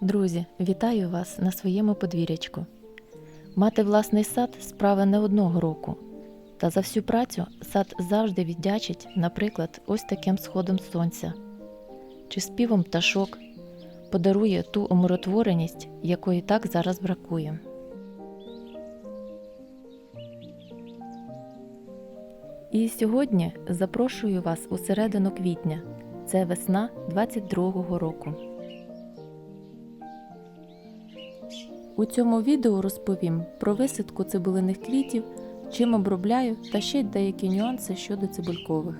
Друзі, вітаю вас на своєму подвір'ячку. Мати власний сад справа не одного року. Та за всю працю сад завжди віддячить, наприклад, ось таким сходом сонця чи співом пташок, подарує ту умиротвореність, якої так зараз бракує. І сьогодні запрошую вас у середину квітня. Це весна 22-го року. У цьому відео розповім про висадку цибулиних квітів, чим обробляю та ще деякі нюанси щодо цибулькових.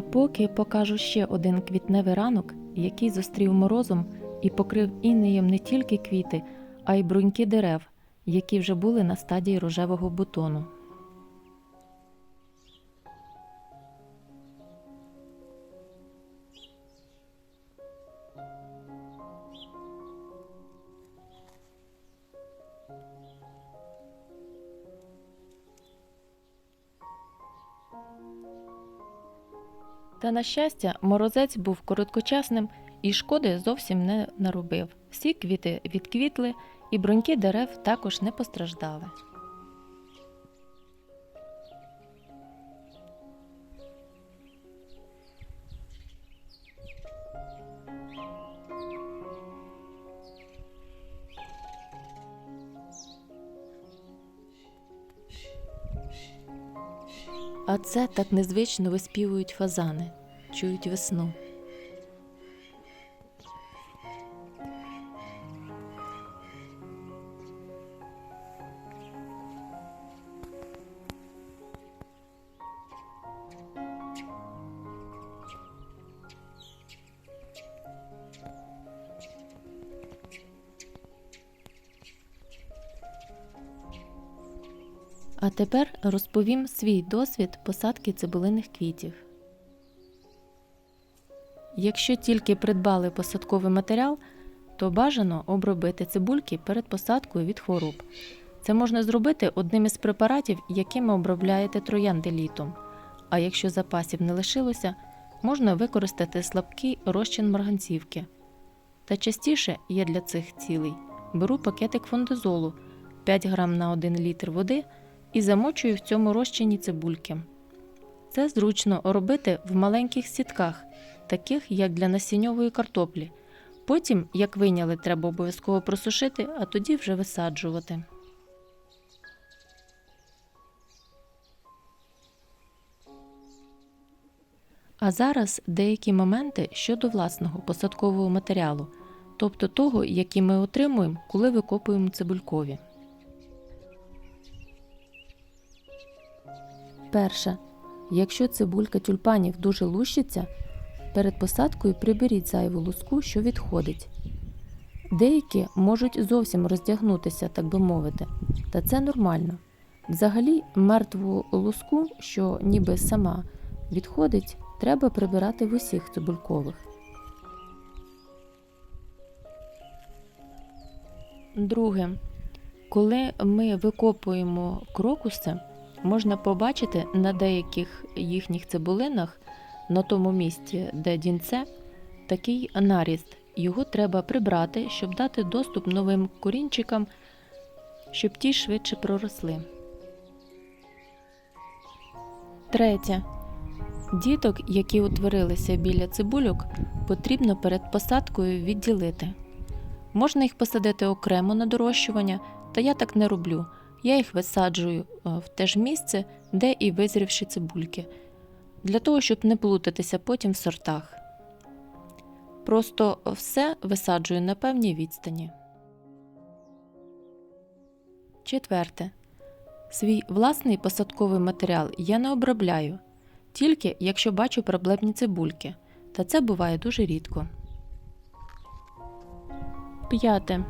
Поки покажу ще один квітневий ранок, який зустрів морозом і покрив інеєм не тільки квіти, а й бруньки дерев, які вже були на стадії рожевого бутону. На щастя, морозець був короткочасним і шкоди зовсім не наробив. Всі квіти відквітли, і бруньки дерев також не постраждали. А це так незвично виспівують фазани, чують весну. А тепер розповім свій досвід посадки цибулиних квітів. Якщо тільки придбали посадковий матеріал, то бажано обробити цибульки перед посадкою від хвороб. Це можна зробити одним із препаратів, якими обробляєте троянди літом. А якщо запасів не лишилося, можна використати слабкий розчин марганцівки. Та частіше я для цих цілей беру пакетик фондизолу 5 грам на 1 літр води і замочую в цьому розчині цибульки. Це зручно робити в маленьких сітках, таких як для насінньової картоплі. Потім, як вийняли, треба обов'язково просушити, а тоді вже висаджувати. А зараз деякі моменти щодо власного посадкового матеріалу, тобто того, який ми отримуємо, коли викопуємо цибулькові. Перше. Якщо цибулька тюльпанів дуже лущиться, перед посадкою приберіть зайву луску, що відходить. Деякі можуть зовсім роздягнутися, так би мовити, та це нормально. Взагалі, мертву луску, що ніби сама відходить, треба прибирати в усіх цибулькових. Друге, коли ми викопуємо крокуси, можна побачити на деяких їхніх цибулинах, на тому місці, де дінце, такий наріст. Його треба прибрати, щоб дати доступ новим корінчикам, щоб ті швидше проросли. Третє. Діток, які утворилися біля цибульок, потрібно перед посадкою відділити. Можна їх посадити окремо на дорощування, та я так не роблю. Я їх висаджую е, в те ж місце, де і визрівші цибульки, для того, щоб не плутатися потім в сортах. Просто все висаджую на певній відстані. Четверте. Свій власний посадковий матеріал я не обробляю, тільки якщо бачу проблемні цибульки, та це буває дуже рідко. П'яте.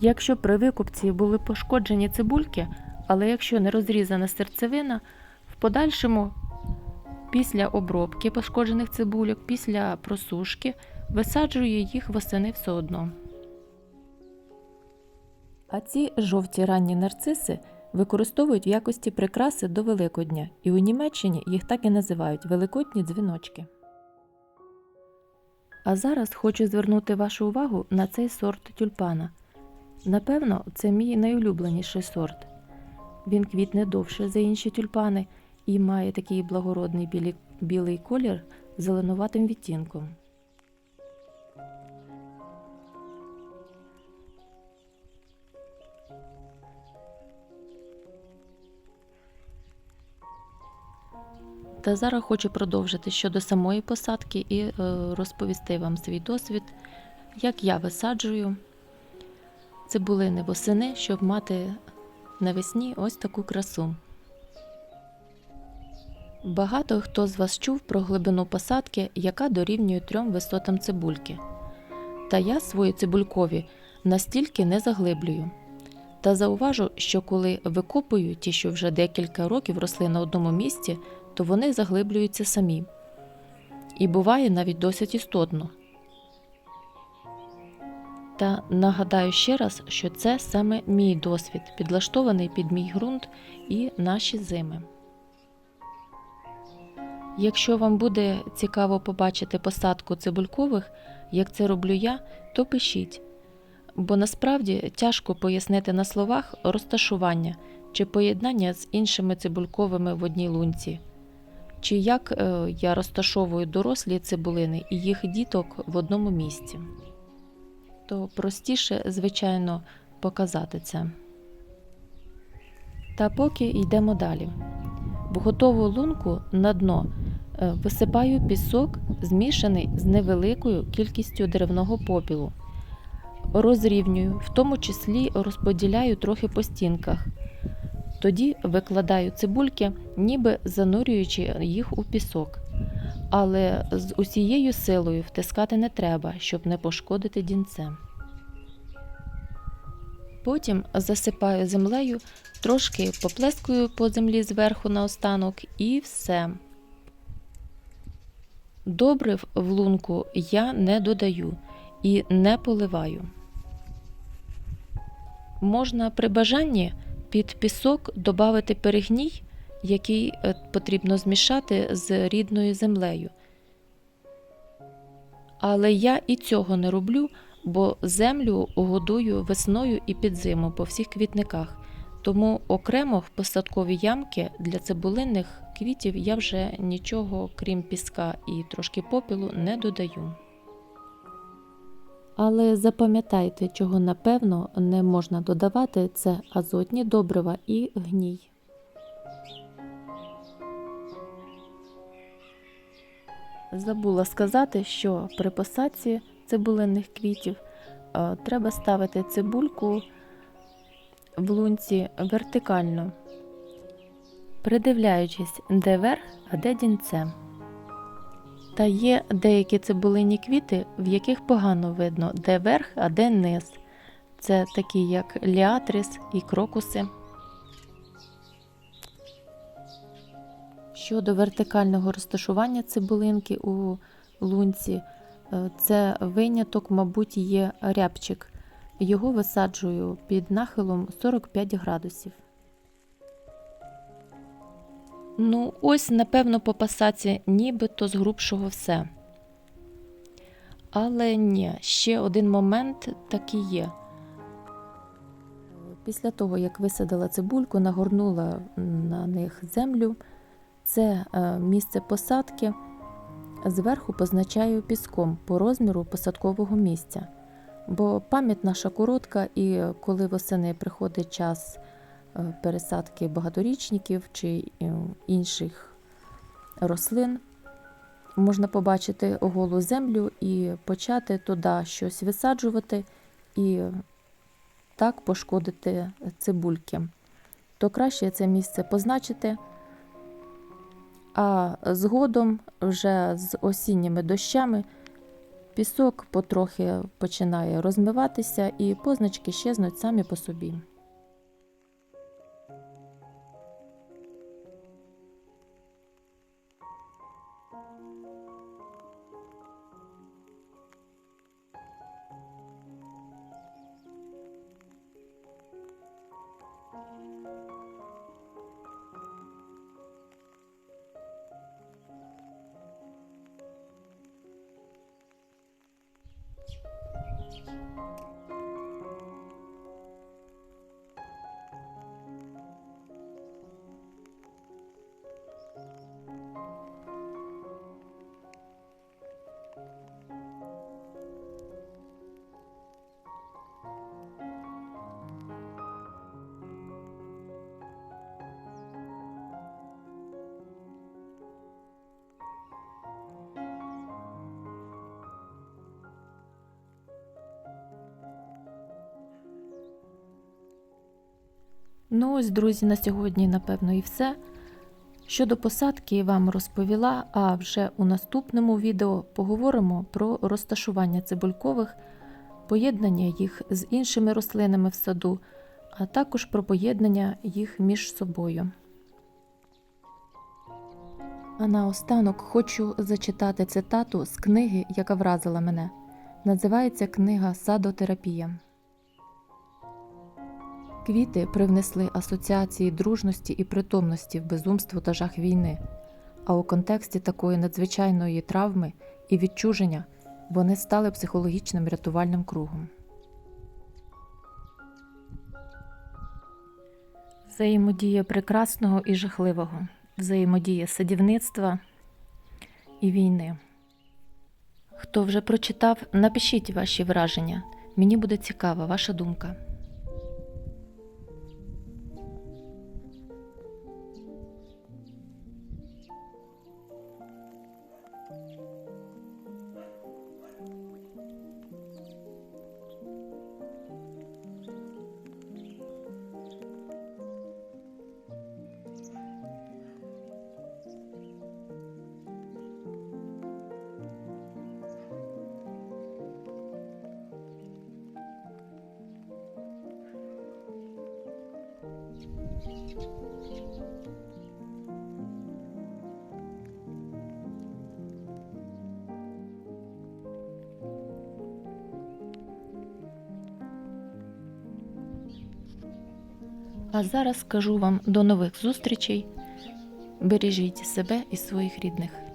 Якщо при викупці були пошкоджені цибульки, але якщо не розрізана серцевина, в подальшому Після обробки пошкоджених цибульок, після просушки висаджую їх восени все одно. А ці жовті ранні нарциси використовують в якості прикраси до Великодня, і у Німеччині їх так і називають великодні дзвіночки. А зараз хочу звернути вашу увагу на цей сорт тюльпана. Напевно, це мій найулюбленіший сорт. Він квітне довше за інші тюльпани і має такий благородний білі, білий колір з зеленуватим відтінком. Та зараз хочу продовжити щодо самої посадки і е, розповісти вам свій досвід, як я висаджую цибулини восени, щоб мати навесні ось таку красу. Багато хто з вас чув про глибину посадки, яка дорівнює трьом висотам цибульки. Та я свої цибулькові настільки не заглиблюю. Та зауважу, що коли викопую ті, що вже декілька років росли на одному місці, то вони заглиблюються самі. І буває навіть досить істотно. Та нагадаю ще раз, що це саме мій досвід, підлаштований під мій ґрунт і наші зими. Якщо вам буде цікаво побачити посадку цибулькових, як це роблю я, то пишіть. Бо насправді тяжко пояснити на словах розташування чи поєднання з іншими цибульковими в одній лунці, чи як е, я розташовую дорослі цибулини і їх діток в одному місці. То простіше, звичайно, показати це. Та поки йдемо далі. В готову лунку на дно е, висипаю пісок, змішаний з невеликою кількістю деревного попілу. Розрівнюю, в тому числі розподіляю трохи по стінках. Тоді викладаю цибульки, ніби занурюючи їх у пісок. Але з усією силою втискати не треба, щоб не пошкодити дінце. Потім засипаю землею, трошки поплескую по землі зверху наостанок і все. Добрив в лунку я не додаю і не поливаю. Можна при бажанні під пісок додати перегній, який е, потрібно змішати з рідною землею. Але я і цього не роблю, бо землю годую весною і під зиму по всіх квітниках. Тому окремо в посадкові ямки для цибулинних квітів я вже нічого, крім піска і трошки попілу, не додаю. Але запам'ятайте, чого напевно не можна додавати, це азотні добрива і гній. Забула сказати, що при посадці цибулинних квітів е, треба ставити цибульку в лунці вертикально, придивляючись, де верх, а де дінце. Та є деякі цибулині квіти, в яких погано видно, де верх, а де низ. Це такі, як ліатрис і крокуси. Щодо вертикального розташування цибулинки у лунці, е, це виняток, мабуть, є рябчик. Його висаджую під нахилом 45 градусів. Ну, ось, напевно, по пасаці нібито з грубшого все. Але ні, ще один момент такий є. Після того, як висадила цибульку, нагорнула на них землю, це е, місце посадки зверху позначаю піском по розміру посадкового місця. Бо пам'ять наша коротка, і коли восени приходить час е, пересадки багаторічників чи е, інших рослин, можна побачити голу землю і почати туди щось висаджувати і так пошкодити цибульки. То краще це місце позначити. А згодом, вже з осінніми дощами, пісок потрохи починає розмиватися і позначки щезнуть самі по собі. Ну ось, друзі, на сьогодні, напевно, і все. Щодо посадки вам розповіла, а вже у наступному відео поговоримо про розташування цибулькових, поєднання їх з іншими рослинами в саду, а також про поєднання їх між собою. А наостанок хочу зачитати цитату з книги, яка вразила мене. Називається книга Садотерапія. Квіти привнесли асоціації дружності і притомності в безумство та жах війни. А у контексті такої надзвичайної травми і відчуження вони стали психологічним рятувальним кругом. Взаємодія прекрасного і жахливого, взаємодія садівництва і війни. Хто вже прочитав, напишіть ваші враження. Мені буде цікава ваша думка. А зараз скажу вам до нових зустрічей. Бережіть себе і своїх рідних.